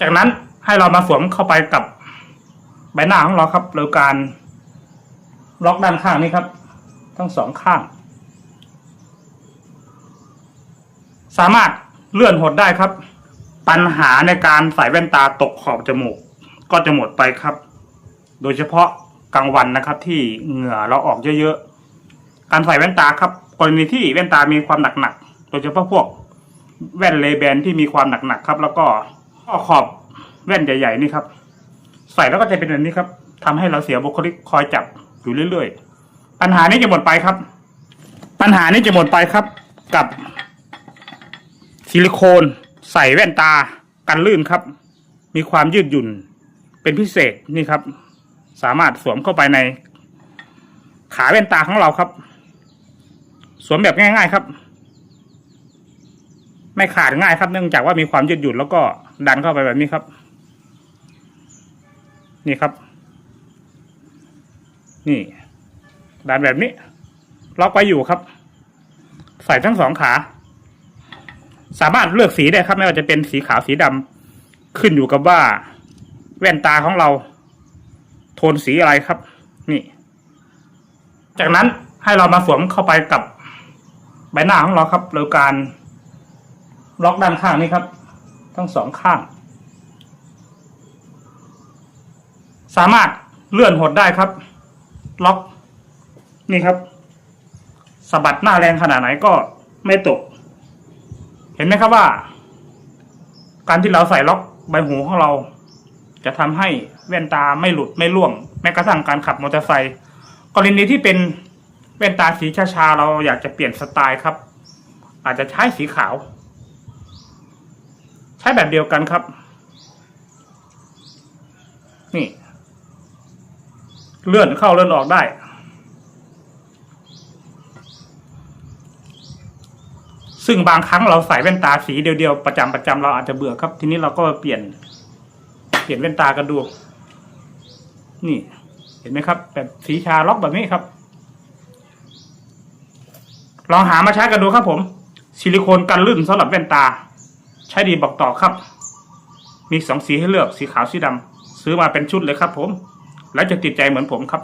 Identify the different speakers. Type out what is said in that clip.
Speaker 1: จากนั้นให้เรามาสวมเข้าไปกับใบหน้าของเราครับโดยการล็อกด้านข้างนี้ครับ ทั้งสองข้าง สามารถเลื่อนหดได้ครับ ปัญหาในการใส่แว่นตาตกขอบจมูก ก็จะหมดไปครับ โดยเฉพาะกลางวันนะครับ ที่เหงื่อเราออกเยอะๆ การใส่แว่นตาครับ กรณีที่แว่นตามีความหนักๆ โดยเฉพาะพวกแว่นเลแบนที่มีความหนักๆครับ แล้วก็ ข้อขอบแว่นใหญ่ๆนี่ครับ ใส่แล้วก็จะเป็นแบบนี้ครับทำให้เราเสียบุคลิกคอยจับอยู่เรื่อยๆ ปัญหานี้จะหมดไปครับ ปัญหานี้จะหมดไปครับ กับซิลิโคนใส่แว่นตากันลื่นครับ มีความยืดหยุ่นเป็นพิเศษนี่ครับ สามารถสวมเข้าไปในขาแว่นตาของเราครับ สวมแบบง่าย ๆ ครับ ไม่ขาดง่ายครับเนื่องจากว่ามีความยืดหยุ่นแล้วก็ดันเข้าไปแบบนี้ครับ นี่ครับ นี่ดันแบบนี้ล็อกไว้อยู่ครับ ใส่ทั้งสองขา สามารถเลือกสีได้ครับ ไม่ว่าจะเป็นสีขาวสีดำขึ้นอยู่กับว่า แว่นตาของเรา โทนสีอะไรครับ นี่ จากนั้นให้เรามาสวมเข้าไปกับใบหน้าของเราครับโดยการ ล็อกด้านข้างนี้ครับ ทั้งสองข้าง สามารถเลื่อนหดได้ครับ ล็อกนี่ครับสะบัดหน้าแรงขนาดไหนก็ไม่ตก เห็นไหมครับว่า การที่เราใส่ล็อกใบหูของเรา จะทำให้แว่นตาไม่หลุดไม่ร่วง แม้กระทั่งการขับมอเตอร์ไซค์กรณีที่เป็นแว่นตาสีชาๆเราอยากจะเปลี่ยนสไตล์ครับ อาจจะใช้สีขาว ใช้แบบเดียวกันครับ นี่ เลื่อนเข้าเลื่อนออกได้ ซึ่งบางครั้งเราใส่แว่นตาสีเดียวๆประจำประจำเราอาจจะเบื่อครับ ทีนี้เราก็เปลี่ยน เปลี่ยนแว่นตากันดู นี่ เห็นไหมครับ แบบสีชาล็อกแบบนี้ครับ ลองหามาใช้กันดูครับผม ซิลิโคนกันลื่นสำหรับแว่นตา ใช้ดีบอกต่อครับ มีสองสีให้เลือกสีขาวสีดำซื้อมาเป็นชุดเลยครับ ผม แล้วจะติดใจเหมือนผมครับ